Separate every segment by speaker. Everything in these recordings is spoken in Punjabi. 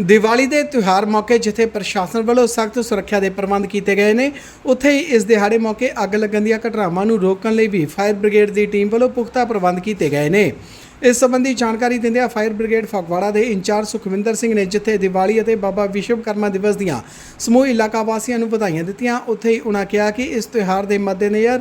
Speaker 1: ਦੀਵਾਲੀ ਦੇ ਤਿਉਹਾਰ ਮੌਕੇ ਜਿੱਥੇ ਪ੍ਰਸ਼ਾਸਨ ਵੱਲੋਂ ਸਖਤ ਸੁਰੱਖਿਆ ਦੇ ਪ੍ਰਬੰਧ ਕੀਤੇ ਗਏ ਨੇ, ਉੱਥੇ ਹੀ ਇਸ ਦਿਹਾੜੇ ਮੌਕੇ ਅੱਗ ਲੱਗਣ ਦੀਆਂ ਘਟਨਾਵਾਂ ਨੂੰ ਰੋਕਣ ਲਈ ਵੀ ਫਾਇਰ ਬ੍ਰਿਗੇਡ ਦੀ ਟੀਮ ਵੱਲੋਂ ਪੁਖਤਾ ਪ੍ਰਬੰਧ ਕੀਤੇ ਗਏ ਨੇ। ਇਸ ਸੰਬੰਧੀ ਜਾਣਕਾਰੀ ਦਿੰਦਿਆਂ ਫਾਇਰ ਬ੍ਰਿਗੇਡ ਫਗਵਾੜਾ ਦੇ ਇੰਚਾਰਜ ਸੁਖਵਿੰਦਰ ਸਿੰਘ ਨੇ ਜਿੱਥੇ ਦੀਵਾਲੀ ਅਤੇ ਬਾਬਾ ਵਿਸ਼ਵਕਰਮਾ ਦਿਵਸ ਦੀਆਂ ਸਮੂਹ ਇਲਾਕਾ ਵਾਸੀਆਂ ਨੂੰ ਵਧਾਈਆਂ ਦਿੱਤੀਆਂ, ਉੱਥੇ ਹੀ ਉਹਨਾਂ ਕਿਹਾ ਕਿ ਇਸ ਤਿਉਹਾਰ ਦੇ ਮੱਦੇਨਜ਼ਰ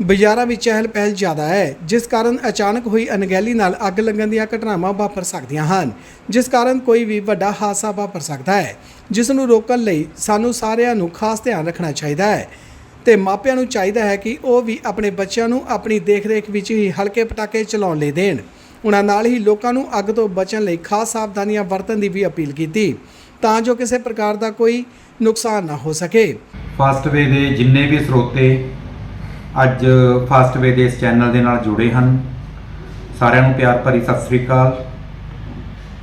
Speaker 1: ਬਾਜ਼ਾਰਾਂ ਵਿੱਚ ਚਹਿਲ ਪਹਿਲ ਜ਼ਿਆਦਾ ਹੈ, ਜਿਸ ਕਾਰਨ ਅਚਾਨਕ ਹੋਈ ਅਣਗਹਿਲੀ ਨਾਲ ਅੱਗ ਲੱਗਣ ਦੀਆਂ ਘਟਨਾਵਾਂ ਵਾਪਰ ਸਕਦੀਆਂ ਹਨ, ਜਿਸ ਕਾਰਨ ਕੋਈ ਵੀ ਵੱਡਾ ਹਾਦਸਾ ਵਾਪਰ ਸਕਦਾ ਹੈ, ਜਿਸ ਨੂੰ ਰੋਕਣ ਲਈ ਸਾਨੂੰ ਸਾਰਿਆਂ ਨੂੰ ਖਾਸ ਧਿਆਨ ਰੱਖਣਾ ਚਾਹੀਦਾ ਹੈ। ਤੇ ਮਾਪਿਆਂ ਨੂੰ ਚਾਹੀਦਾ ਹੈ ਕਿ ਉਹ ਵੀ ਆਪਣੇ ਬੱਚਿਆਂ ਨੂੰ ਆਪਣੀ ਦੇਖਰੇਖ ਵਿੱਚ ਹੀ ਹਲਕੇ ਪਟਾਕੇ ਚਲਾਉਣ ਲਈ ਦੇਣ। ਉਹਨਾਂ ਨਾਲ ਹੀ ਲੋਕਾਂ ਨੂੰ ਅੱਗ ਤੋਂ ਬਚਣ ਲਈ ਖਾਸ ਸਾਵਧਾਨੀਆਂ ਵਰਤਣ ਦੀ ਵੀ ਅਪੀਲ ਕੀਤੀ, ਤਾਂ ਜੋ ਕਿਸੇ ਪ੍ਰਕਾਰ ਦਾ ਕੋਈ ਨੁਕਸਾਨ ਨਾ ਹੋ ਸਕੇ।
Speaker 2: ਫਾਸਟਵੇ ਦੇ ਜਿੰਨੇ ਵੀ ਸਰੋਤੇ ਅੱਜ ਫਾਸਟਵੇ ਦੇ ਇਸ ਚੈਨਲ ਦੇ ਨਾਲ ਜੁੜੇ ਹਨ। ਸਾਰਿਆਂ ਨੂੰ ਪਿਆਰ ਭਰੀ ਸਤਿ ਸ੍ਰੀ ਅਕਾਲ।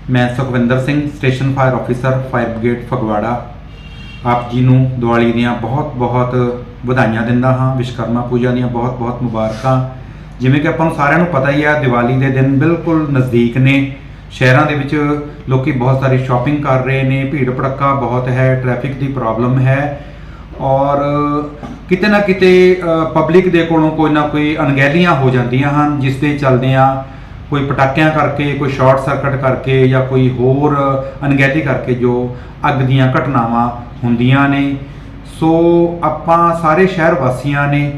Speaker 2: ਮੈਂ Sukhwinder Singh station fire officer fire brigade Phagwara. ਆਪ ਜੀ ਨੂੰ ਦੀਵਾਲੀ ਦੀਆਂ ਬਹੁਤ-ਬਹੁਤ ਵਧਾਈਆਂ ਦਿੰਦਾ ਹਾਂ ਵਿਸ਼ਕਰਮਾ ਪੂਜਾ ਦੀਆਂ ਬਹੁਤ-ਬਹੁਤ ਮੁਬਾਰਕਾਂ। ਜਿਵੇਂ ਕਿ ਆਪਾਂ ਨੂੰ ਸਾਰਿਆਂ ਨੂੰ ਪਤਾ ਹੀ ਆ ਦੀਵਾਲੀ ਦੇ ਦਿਨ ਬਿਲਕੁਲ ਨਜ਼ਦੀਕ ਨੇ। ਸ਼ਹਿਰਾਂ ਦੇ ਵਿੱਚ ਲੋਕੀ ਬਹੁਤ ਸਾਰੀ ਸ਼ਾਪਿੰਗ ਕਰ ਰਹੇ ਨੇ, ਭੀੜ ਭੜੱਕਾ ਬਹੁਤ ਹੈ ਟ੍ਰੈਫਿਕ ਦੀ ਪ੍ਰੋਬਲਮ ਹੈ। ਔਰ ਕਿਤੇ ਨਾ ਕਿਤੇ ਪਬਲਿਕ ਦੇ ਕੋਲੋਂ ਕੋਈ ਨਾ ਕੋਈ ਅਣਗਹਿਲੀਆਂ ਹੋ ਜਾਂਦੀਆਂ ਹਨ, ਜਿਸ ਦੇ ਚੱਲਦਿਆਂ ਕੋਈ ਪਟਾਕਿਆਂ ਕਰਕੇ, ਕੋਈ ਸ਼ਾਰਟ ਸਰਕਟ ਕਰਕੇ ਜਾਂ ਕੋਈ ਹੋਰ ਅਣਗਹਿਲੀ ਕਰਕੇ ਜੋ ਅੱਗ ਦੀਆਂ ਘਟਨਾਵਾਂ ਹੁੰਦੀਆਂ ਨੇ। ਸੋ ਆਪਾਂ ਸਾਰੇ ਸ਼ਹਿਰ ਵਾਸੀਆਂ ਨੇ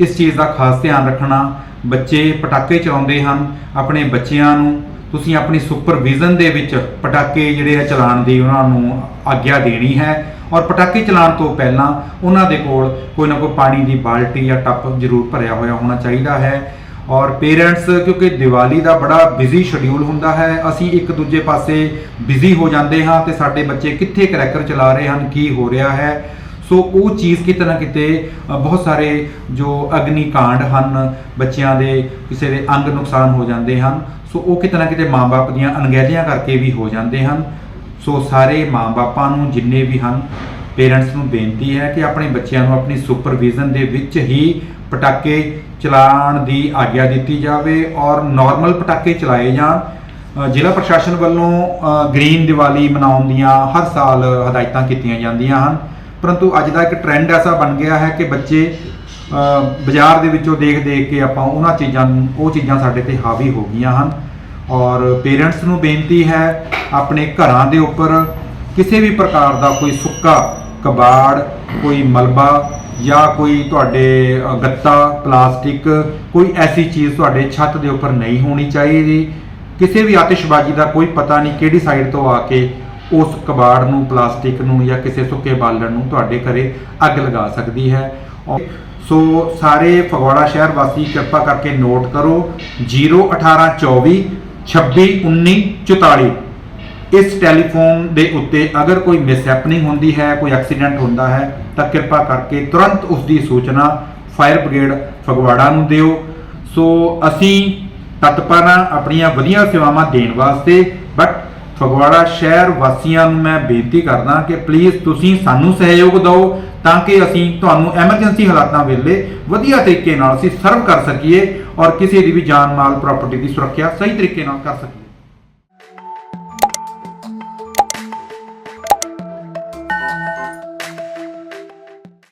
Speaker 2: ਇਸ ਚੀਜ਼ ਦਾ ਖਾਸ ਧਿਆਨ ਰੱਖਣਾ। ਬੱਚੇ ਪਟਾਕੇ ਚਲਾਉਂਦੇ ਹਨ, ਆਪਣੇ ਬੱਚਿਆਂ ਨੂੰ ਤੁਸੀਂ ਆਪਣੀ ਸੁਪਰਵਿਜ਼ਨ ਦੇ ਵਿੱਚ ਪਟਾਕੇ ਜਿਹੜੇ ਆ ਚਲਾਉਣ ਦੀ ਉਹਨਾਂ ਨੂੰ ਆਗਿਆ ਦੇਣੀ ਹੈ ਔਰ ਪਟਾਕੇ ਚਲਾਉਣ ਤੋਂ ਪਹਿਲਾਂ ਉਹਨਾਂ ਦੇ ਕੋਲ ਕੋਈ ਨਾ ਕੋਈ ਪਾਣੀ ਦੀ ਬਾਲਟੀ ਜਾਂ ਟੱਪ ਜ਼ਰੂਰ ਭਰਿਆ ਹੋਇਆ ਹੋਣਾ ਚਾਹੀਦਾ ਹੈ। ਔਰ ਪੇਰੈਂਟਸ, ਕਿਉਂਕਿ ਦੀਵਾਲੀ ਦਾ ਬੜਾ ਬਿਜ਼ੀ ਸ਼ਡਿਊਲ ਹੁੰਦਾ ਹੈ, ਅਸੀਂ ਇੱਕ ਦੂਜੇ ਪਾਸੇ ਬਿਜ਼ੀ ਹੋ ਜਾਂਦੇ ਹਾਂ ਤੇ ਸਾਡੇ ਬੱਚੇ ਕਿੱਥੇ ਕਰੈਕਰ ਚਲਾ ਰਹੇ ਹਨ, ਕੀ ਹੋ ਰਿਹਾ ਹੈ। ਸੋ ਉਹ ਚੀਜ਼ ਕਿਤੇ ਨਾ ਕਿਤੇ ਬਹੁਤ ਸਾਰੇ ਜੋ ਅਗਨੀ ਕਾਂਡ ਹਨ ਬੱਚਿਆਂ ਦੇ ਕਿਸੇ ਦੇ ਅੰਗ ਨੁਕਸਾਨ ਹੋ ਜਾਂਦੇ ਹਨ। ਸੋ ਉਹ ਕਿਤੇ ਨਾ ਕਿਤੇ ਮਾਪੇ ਦੀਆਂ ਅਣਗਹਿਲੀਆਂ ਕਰਕੇ ਵੀ ਹੋ ਜਾਂਦੇ ਹਨ। ਸੋ ਸਾਰੇ ਮਾਪਿਆਂ ਨੂੰ ਜਿੰਨੇ ਵੀ ਹਨ ਪੇਰੈਂਟਸ ਨੂੰ ਬੇਨਤੀ ਹੈ ਕਿ ਆਪਣੇ ਬੱਚਿਆਂ ਨੂੰ ਆਪਣੀ ਸੁਪਰਵਿਜ਼ਨ ਦੇ ਵਿੱਚ ਹੀ ਪਟਾਕੇ ਚਲਾਉਣ ਦੀ ਆਗਿਆ ਦਿੱਤੀ ਜਾਵੇ ਔਰ ਨਾਰਮਲ ਪਟਾਕੇ ਚਲਾਏ ਜਾਣ। ਜ਼ਿਲ੍ਹਾ ਪ੍ਰਸ਼ਾਸਨ ਵੱਲੋਂ ਅ, ਗ੍ਰੀਨ ਦੀਵਾਲੀ ਮਨਾਉਣ ਦੀਆਂ ਹਰ ਸਾਲ ਹਦਾਇਤਾਂ ਕੀਤੀਆਂ ਜਾਂਦੀਆਂ ਹਨ। ਪਰੰਤੂ ਅੱਜ ਦਾ ਇੱਕ ਟ੍ਰੈਂਡ ਐਸਾ ਬਣ ਗਿਆ ਹੈ ਕਿ ਬੱਚੇ ਬਾਜ਼ਾਰ ਦੇ ਵਿੱਚੋਂ ਦੇਖ ਦੇਖ ਕੇ ਆਪਾਂ ਉਹਨਾਂ ਚੀਜ਼ਾਂ ਨੂੰ, ਉਹ ਚੀਜ਼ਾਂ ਸਾਡੇ ਤੇ ਹਾਵੀ ਹੋ ਗਈਆਂ ਹਨ। ਔਰ ਪੇਰੈਂਟਸ ਨੂੰ ਬੇਨਤੀ ਹੈ ਆਪਣੇ ਘਰਾਂ ਦੇ ਉੱਪਰ ਕਿਸੇ ਵੀ ਪ੍ਰਕਾਰ ਦਾ ਕੋਈ ਸੁੱਕਾ ਕਬਾੜ, ਕੋਈ ਮਲਬਾ ਜਾਂ ਕੋਈ ਤੁਹਾਡੇ ਗੱਤਾ, ਪਲਾਸਟਿਕ, ਕੋਈ ਐਸੀ ਚੀਜ਼ ਤੁਹਾਡੇ ਛੱਤ ਦੇ ਉੱਪਰ ਨਹੀਂ ਹੋਣੀ ਚਾਹੀਦੀ। ਕਿਸੇ ਵੀ ਆਤਿਸ਼ਬਾਜ਼ੀ ਦਾ ਕੋਈ ਪਤਾ ਨਹੀਂ ਕਿਹੜੀ ਸਾਈਡ ਤੋਂ ਆ ਕੇ ਉਸ ਕਬਾੜ ਨੂੰ, ਪਲਾਸਟਿਕ ਨੂੰ ਜਾਂ ਕਿਸੇ ਸੁੱਕੇ ਬਾਲਣ ਨੂੰ ਤੁਹਾਡੇ ਘਰੇ ਅੱਗ ਲਗਾ ਸਕਦੀ ਹੈ। ਸੋ ਸਾਰੇ ਫਗਵਾੜਾ ਸ਼ਹਿਰ ਵਾਸੀ ਕਿਰਪਾ ਕਰਕੇ ਨੋਟ ਕਰੋ 01824 261944 ਇਸ ਟੈਲੀਫੋਨ ਦੇ ਉੱਤੇ ਅਗਰ ਕੋਈ ਮਿਸਹੈਪਨਿੰਗ ਹੁੰਦੀ ਹੈ, ਕੋਈ ਐਕਸੀਡੈਂਟ ਹੁੰਦਾ ਹੈ, ਤਾਂ ਕਿਰਪਾ ਕਰਕੇ ਤੁਰੰਤ ਉਸ ਦੀ ਸੂਚਨਾ ਫਾਇਰ ਬ੍ਰਿਗੇਡ ਫਗਵਾੜਾ ਨੂੰ ਦਿਓ। ਸੋ ਅਸੀਂ ਤਤਪਰ ਹਾਂ ਆਪਣੀਆਂ ਵਧੀਆ ਸੇਵਾਵਾਂ ਦੇਣ ਵਾਸਤੇ, ਬਟ ਫਗਵਾੜਾ ਸ਼ਹਿਰ ਵਾਸੀਆਂ ਨੂੰ ਮੈਂ ਬੇਨਤੀ ਕਰਦਾ ਕਿ ਪਲੀਜ਼ ਤੁਸੀਂ ਸਾਨੂੰ ਸਹਿਯੋਗ ਦਿਓ ਤਾਂ ਕਿ ਅਸੀਂ ਤੁਹਾਨੂੰ ਐਮਰਜੈਂਸੀ ਹਾਲਾਤਾਂ ਵੇਲੇ ਵਧੀਆ ਤਰੀਕੇ ਨਾਲ ਅਸੀਂ ਸਰਵ ਕਰ ਸਕੀਏ ਔਰ ਕਿਸੇ ਦੀ ਵੀ ਜਾਨ ਮਾਲ ਪ੍ਰਾਪਰਟੀ ਦੀ ਸੁਰੱਖਿਆ ਸਹੀ ਤਰੀਕੇ ਨਾਲ ਕਰ ਸਕੀਏ।